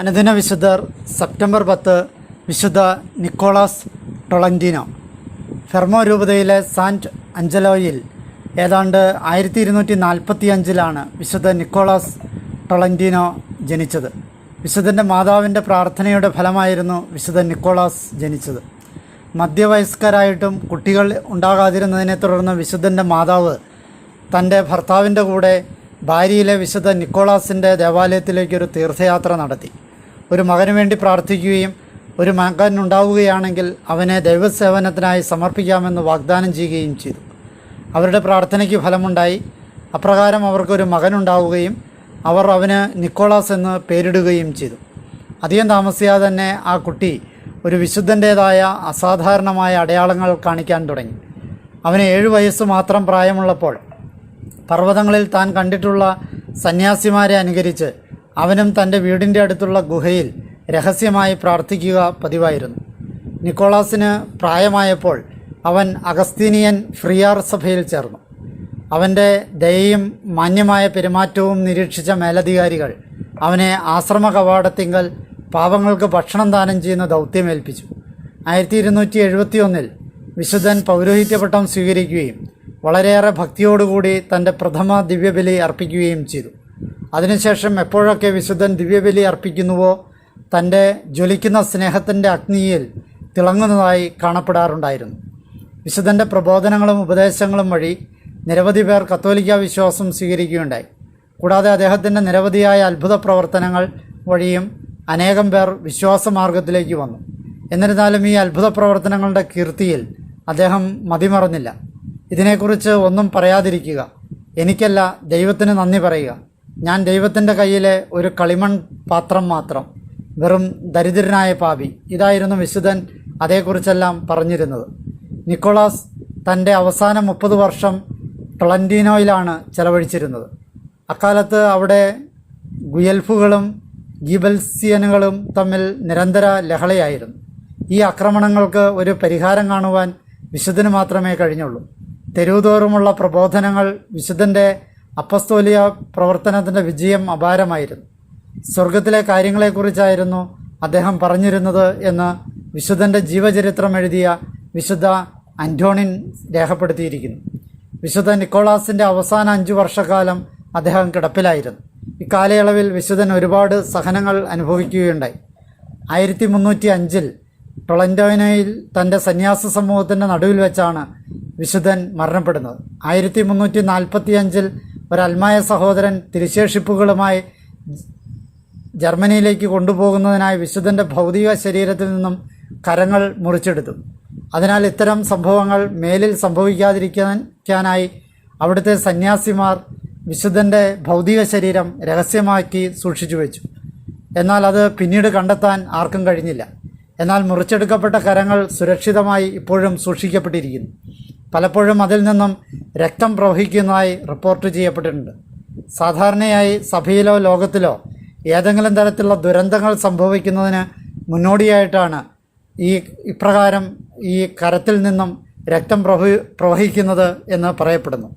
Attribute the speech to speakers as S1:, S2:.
S1: അനുദിന വിശുദ്ധർ സെപ്റ്റംബർ പത്ത് വിശുദ്ധ നിക്കോളാസ് ടൊളന്റിനോ. ഫെർമോ രൂപതയിലെ സാന്റ് അഞ്ചലോയിൽ ഏതാണ്ട് ആയിരത്തി ഇരുന്നൂറ്റി നാൽപ്പത്തി അഞ്ചിലാണ് വിശുദ്ധ നിക്കോളാസ് ടൊളന്റിനോ ജനിച്ചത്. വിശുദ്ധന്റെ മാതാവിന്റെ പ്രാർത്ഥനയുടെ ഫലമായിരുന്നു വിശുദ്ധ നിക്കോളാസ് ജനിച്ചത്. മധ്യവയസ്കരായിട്ടും കുട്ടികൾ ഉണ്ടാകാതിരുന്നതിനെ തുടർന്ന് വിശുദ്ധന്റെ മാതാവ് തന്റെ ഭർത്താവിന്റെ കൂടെ ഭാര്യയിലെ വിശുദ്ധ നിക്കോളാസിന്റെ ദേവാലയത്തിലേക്കൊരു തീർത്ഥയാത്ര നടത്തി. ഒരു മകന് വേണ്ടി പ്രാർത്ഥിക്കുകയും ഒരു മകൻ ഉണ്ടാവുകയാണെങ്കിൽ അവനെ ദൈവസേവനത്തിനായി സമർപ്പിക്കാമെന്ന് വാഗ്ദാനം ചെയ്യുകയും ചെയ്തു. അവരുടെ പ്രാർത്ഥനയ്ക്ക് ഫലമുണ്ടായി. അപ്രകാരം അവർക്കൊരു മകനുണ്ടാവുകയും അവർ അവന് നിക്കോളാസ് എന്ന് പേരിടുകയും ചെയ്തു. അധികം താമസിയാതെ തന്നെ ആ കുട്ടി ഒരു വിശുദ്ധന്റേതായ അസാധാരണമായ അടയാളങ്ങൾ കാണിക്കാൻ തുടങ്ങി. അവന് ഏഴു വയസ്സ് മാത്രം പ്രായമുള്ളപ്പോൾ പർവതങ്ങളിൽ താൻ കണ്ടിട്ടുള്ള സന്യാസിമാരെ അനുകരിച്ച് അവനും തന്റെ വീടിന്റെ അടുത്തുള്ള ഗുഹയിൽ രഹസ്യമായി പ്രാർത്ഥിക്കുക പതിവായിരുന്നു. നിക്കോളാസിന് പ്രായമായപ്പോൾ അവൻ അഗസ്തീനിയൻ ഫ്രിയാർ സഭയിൽ ചേർന്നു. അവന്റെ ദയയും മാന്യമായ പെരുമാറ്റവും നിരീക്ഷിച്ച മേലധികാരികൾ അവനെ ആശ്രമ കവാടത്തിങ്കൽ പാവങ്ങൾക്ക് ഭക്ഷണം ദാനം ചെയ്യുന്ന ദൗത്യമേൽപ്പിച്ചു ആയിരത്തി ഇരുന്നൂറ്റി എഴുപത്തി ഒന്നിൽ വിശുദ്ധൻ പൗരോഹിത്യപട്ടം സ്വീകരിക്കുകയും വളരെയേറെ ഭക്തിയോടുകൂടി തന്റെ പ്രഥമ ദിവ്യബലി അർപ്പിക്കുകയും ചെയ്തു. അതിനുശേഷം എപ്പോഴൊക്കെ വിശുദ്ധൻ ദിവ്യബലി അർപ്പിക്കുന്നുവോ തന്റെ ജ്വലിക്കുന്ന സ്നേഹത്തിന്റെ അഗ്നിയിൽ തിളങ്ങുന്നതായി കാണപ്പെടാറുണ്ടായിരുന്നു. വിശുദ്ധന്റെ പ്രബോധനങ്ങളും ഉപദേശങ്ങളും വഴി നിരവധി പേർ കത്തോലിക്ക വിശ്വാസം സ്വീകരിക്കുകയുണ്ടായി. കൂടാതെ അദ്ദേഹത്തിന്റെ നിരവധിയായ അത്ഭുത പ്രവർത്തനങ്ങൾ വഴിയും അനേകം പേർ വിശ്വാസമാർഗത്തിലേക്ക് വന്നു. എന്നിരുന്നാലും ഈ അത്ഭുത പ്രവർത്തനങ്ങളുടെ കീർത്തിയിൽ അദ്ദേഹം മതിമറന്നില്ല. ഇതിനെക്കുറിച്ച് ഒന്നും പറയാതിരിക്കുക. എനിക്കല്ല ദൈവത്തിന് നന്ദി പറയുക. ഞാൻ ദൈവത്തിന്റെ കയ്യിലെ ഒരു കളിമൺ പാത്രം മാത്രം വെറും ദരിദ്രനായ പാപി. ഇതായിരുന്നു വിശുദ്ധൻ അതേക്കുറിച്ചെല്ലാം പറഞ്ഞിരുന്നത്. നിക്കോളാസ് തന്റെ അവസാന മുപ്പത് വർഷം ടൊളന്റീനോയിലാണ് ചെലവഴിച്ചിരുന്നത്. അക്കാലത്ത് അവിടെ ഗുയൽഫുകളും ഗീബൽസിയനുകളും തമ്മിൽ നിരന്തര ലഹളയായിരുന്നു. ഈ ആക്രമണങ്ങൾക്ക് ഒരു പരിഹാരം കാണുവാൻ വിശുദ്ധന് മാത്രമേ കഴിഞ്ഞുള്ളൂ. തെരുവുതോറുമുള്ള പ്രബോധനങ്ങൾ വിശുദ്ധന്റെ അപ്പസ്തോലിയ പ്രവർത്തനത്തിന്റെ വിജയം അപാരമായിരുന്നു. സ്വർഗത്തിലെ കാര്യങ്ങളെക്കുറിച്ചായിരുന്നു അദ്ദേഹം പറഞ്ഞിരുന്നത് എന്ന് വിശുദ്ധന്റെ ജീവചരിത്രം എഴുതിയ വിശുദ്ധ അന്റോണിൻ രേഖപ്പെടുത്തിയിരിക്കുന്നു. വിശുദ്ധ നിക്കോളാസിന്റെ അവസാന അഞ്ചു വർഷക്കാലം അദ്ദേഹം കിടപ്പിലായിരുന്നു. ഇക്കാലയളവിൽ വിശുദ്ധൻ ഒരുപാട് സഹനങ്ങൾ അനുഭവിക്കുകയുണ്ടായി. ആയിരത്തി മുന്നൂറ്റി അഞ്ചിൽ ടൊളന്റോനയിൽ തന്റെ സന്യാസ സമൂഹത്തിന്റെ നടുവിൽ വെച്ചാണ് വിശുദ്ധൻ മരണപ്പെടുന്നത്. ആയിരത്തി മുന്നൂറ്റി നാൽപ്പത്തി അഞ്ചിൽ ഒരു അൽമായ സഹോദരൻ തിരുശേഷിപ്പുകളുമായി ജർമ്മനിയിലേക്ക് കൊണ്ടുപോകുന്നതിനായി വിശുദ്ധന്റെ ഭൗതിക ശരീരത്തിൽ നിന്നും കരങ്ങൾ മുറിച്ചെടുത്തു. അതിനാൽ ഇത്തരം സംഭവങ്ങൾ മേലിൽ സംഭവിക്കാതിരിക്കാനായി അവിടുത്തെ സന്യാസിമാർ വിശുദ്ധന്റെ ഭൗതിക ശരീരം രഹസ്യമാക്കി സൂക്ഷിച്ചു വെച്ചു. എന്നാൽ അത് പിന്നീട് കണ്ടെത്താൻ ആർക്കും കഴിഞ്ഞില്ല. എന്നാൽ മുറിച്ചെടുക്കപ്പെട്ട കരങ്ങൾ സുരക്ഷിതമായി ഇപ്പോഴും സൂക്ഷിക്കപ്പെട്ടിരിക്കുന്നു. പലപ്പോഴും അതിൽ നിന്നും രക്തം പ്രവഹിക്കുന്നതായി റിപ്പോർട്ട് ചെയ്യപ്പെട്ടിട്ടുണ്ട്. സാധാരണയായി സഭയിലോ ലോകത്തിലോ ഏതെങ്കിലും തരത്തിലുള്ള ദുരന്തങ്ങൾ സംഭവിക്കുന്നതിന് മുന്നോടിയായിട്ടാണ് ഈ ഇപ്രകാരം ഈ കരത്തിൽ നിന്നും രക്തം പ്രവഹി പ്രവഹിക്കുന്നത് എന്ന് പറയപ്പെടുന്നു.